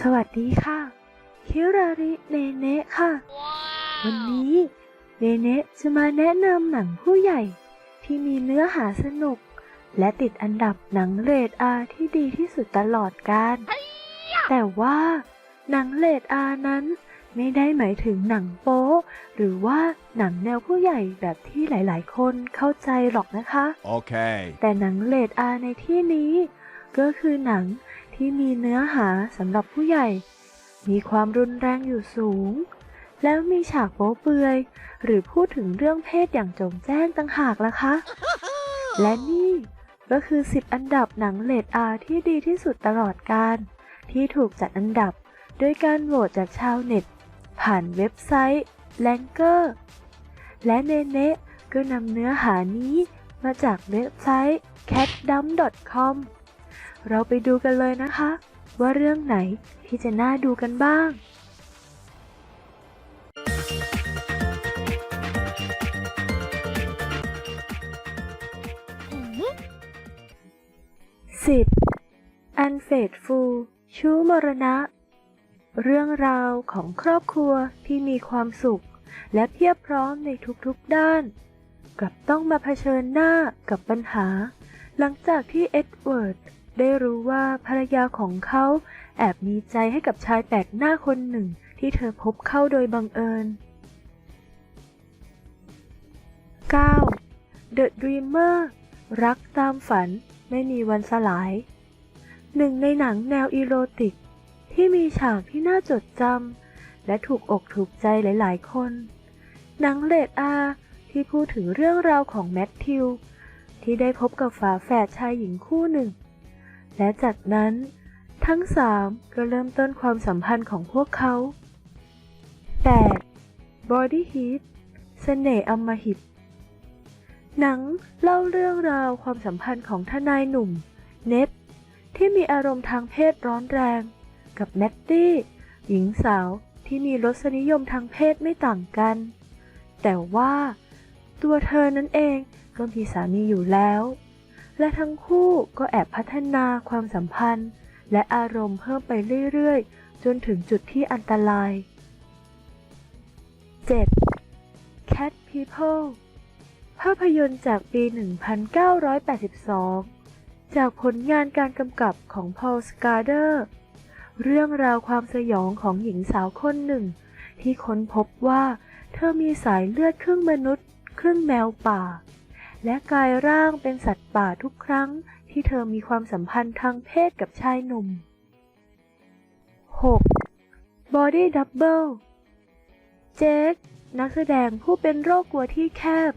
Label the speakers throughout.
Speaker 1: สวัสดีค่ะ คิราริเนเนะค่ะ วันนี้เนเนะจะมาแนะนำหนังผู้ใหญ่ที่มีเนื้อหาสนุก และติดอันดับหนังเรทอาที่ดีที่สุดตลอดกาลแต่ว่าหนังเรทอานั้นไม่ได้หมายถึงหนังโป๊หรือว่าหนังแนวผู้ใหญ่แบบที่หลาย ๆ คนเข้าใจหรอกนะคะ
Speaker 2: Okay.
Speaker 1: แต่หนังเรทอาในที่นี้ ก็คือหนัง ที่มีเนื้อหาสำหรับผู้ใหญ่ มีความรุนแรงอยู่สูง แล้วมีฉากโป๊เปลือย หรือพูดถึงเรื่องเพศอย่างโจงแจ้งต่างหากล่ะคะ และนี่ก็คือ 10 อันดับหนังเรทอาที่ดีที่สุดตลอดกาลที่ถูกจัดอันดับโดยการโหวตจากชาวเน็ต ผ่านเว็บไซต์แลงเกอร์และเนเน่ก็นำเนื้อหานี้มาจากเว็บไซต์ catdump.com เราไปดูกันเลยนะคะ ว่าเรื่องไหนที่จะน่าดูกันบ้าง 10. Unfaithful ชู้มรณะ เรื่องราวของครอบครัวที่มีความสุข และเพียบพร้อมในทุกๆด้าน กลับต้องมาเผชิญหน้ากับปัญหา หลังจากที่เอ็ดเวิร์ด ได้รู้ว่าภรรยาของเขาแอบมีใจให้กับชายแปลกหน้าคนหนึ่งที่เธอพบเข้าโดยบังเอิญ 9. The Dreamer รักตามฝันไม่มีวันสลาย หนึ่งในหนังแนวอีโรติก ที่มีฉากที่น่าจดจำและถูกอกถูกใจหลาย ๆ คน หนังเลดอาที่พูดถึงเรื่องราวของแมทธิว ที่ได้พบกับฝาแฝดชายหญิงคู่หนึ่ง และจากนั้นทั้งสามก็เริ่มต้นความสัมพันธ์ของพวกเขา 8. Body Heat เสน่ห์อมหิต หนังเล่าเรื่องราวความสัมพันธ์ของทนายหนุ่ม เนปที่มีอารมณ์ทางเพศร้อนแรง กับแนตตี้ หญิงสาวที่มีรสนิยมทางเพศไม่ต่างกัน แต่ว่า ตัวเธอนั้นเองก็มีสามีอยู่แล้ว และทั้งคู่ก็แอบพัฒนาความสัมพันธ์ และอารมณ์เพิ่มไปเรื่อยๆ จนถึงจุดที่อันตราย 7. Cat People ภาพยนตร์จากปี 1982 จากผลงานการกำกับของพอลสกาเดอร์ เรื่องราวความสยองของหญิงสาวคนหนึ่ง ที่ค้นพบว่าเธอมีสายเลือดครึ่งมนุษย์ ครึ่งแมวป่า และกลายร่างเป็นสัตว์ป่าทุกครั้งที่เธอมีความสัมพันธ์ทางเพศกับชายหนุ่ม 6. Body Double เจคนักแสดงผู้เป็นโรคกลัวที่แคบ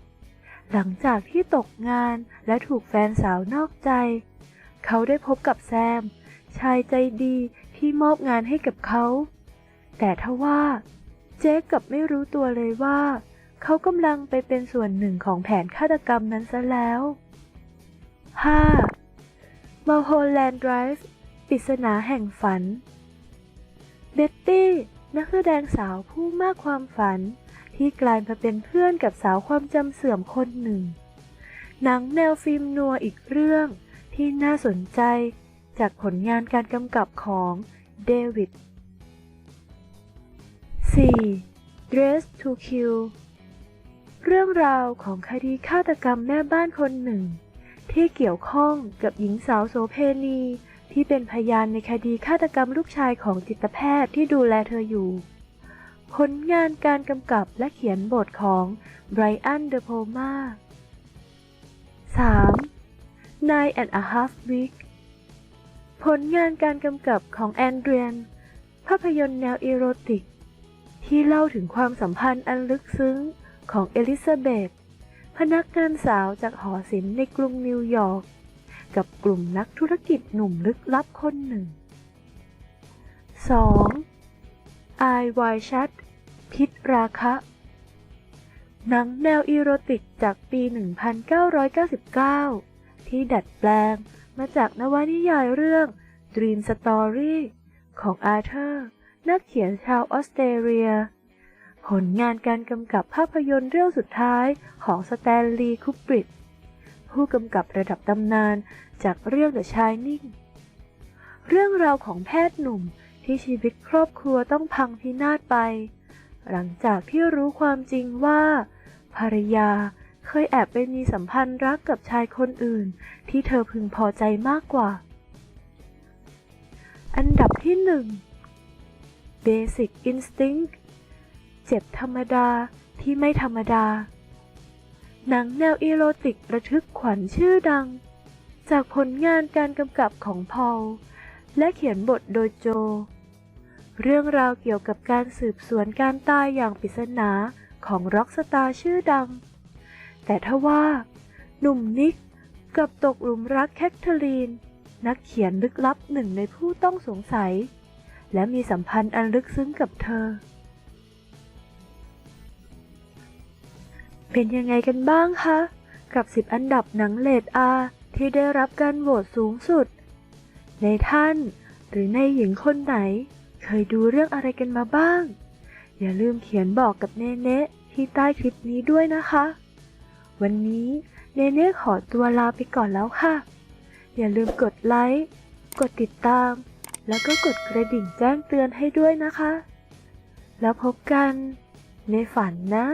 Speaker 1: หลังจากที่ตกงานและถูกแฟนสาวนอกใจ เขาได้พบกับแซม ชายใจดีที่มอบงานให้กับเขา แต่ทว่า เจคกับไม่รู้ตัวเลยว่า เขากำลังไปเป็นส่วนหนึ่งของแผนฆาตกรรมนั้นซะแล้ว 5. Mulholland Drive ปริศนาแห่งฝัน เบ็ตตี้ นักแสดงสาวผู้มากความฝัน ที่กลายมาเป็นเพื่อนกับสาวความจำเสื่อมคนหนึ่ง หนังแนวฟิล์มนัวอีกเรื่องที่น่าสนใจจากผลงานการกำกับของเดวิด 4. Dress to Kill เรื่องราวของคดีฆาตกรรมแม่บ้านคนหนึ่ง ที่เกี่ยวข้องกับหญิงสาวโสเพณีที่เป็นพยานในคดีฆาตกรรมลูกชายของจิตแพทย์ที่ดูแลเธออยู่ ผลงานการกำกับและเขียนบทของไบรอัน เดอโพมา 3. Nine and a Half Week ผลงานการกำกับของแอนเดรียน ภาพยนตร์แนวอีโรติก ที่เล่าถึงความสัมพันธ์อันลึกซึ้ง ของเอลิซาเบธพนักงานสาวจากหอศิลป์ในกรุงนิวยอร์กกับกลุ่มนักธุรกิจหนุ่มลึกลับคนหนึ่ง 2. ไอวายชัด พิษราคะ หนังแนวอีโรติกจากปี 1999 ที่ดัดแปลงมาจากนวนิยายเรื่อง Dream Story ของอาร์เธอร์ นักเขียนชาวออสเตรเลีย ผลงานการกำกับภาพยนตร์เรื่องสุดท้ายของสแตนลีย์คูบริดผู้กำกับระดับตำนานจากเรื่อง The Shining เรื่องราวของแพทย์หนุ่มที่ชีวิตครอบครัวต้องพังพินาศไป หลังจากที่รู้ความจริงว่า ภรรยาเคยแอบไปมีสัมพันธ์รักกับชายคนอื่น ที่เธอพึงพอใจมากกว่า อันดับที่หนึ่ง Basic Instinct เจ็บธรรมดาที่ไม่ธรรมดา หนังแนวอีโรติกระทึกขวัญชื่อดัง จากผลงานการกำกับของพอลและเขียนบทโดยโจ เรื่องราวเกี่ยวกับการสืบสวนการตายอย่างปริศนาของร็อกสตาร์ชื่อดัง แต่ทว่า หนุ่มนิกกับตกหลุมรักแคทเธอรีน นักเขียนลึกลับหนึ่งในผู้ต้องสงสัย และมีสัมพันธ์อันลึกซึ้งกับเธอ เป็นยังไงกันบ้างคะ กับ 10 อันดับหนังเลดอาที่ได้รับการโหวตสูงสุด ในท่านหรือในหญิงคนไหน เคยดูเรื่องอะไรกันมาบ้าง อย่าลืมเขียนบอกกับเนเน่ที่ใต้คลิปนี้ด้วยนะคะ วันนี้เนเน่ขอตัวลาไปก่อนแล้วค่ะ อย่าลืมกดไลค์ กดติดตาม แล้วก็กดกระดิ่งแจ้งเตือนให้ด้วยนะคะ แล้วพบกันในฝันนะ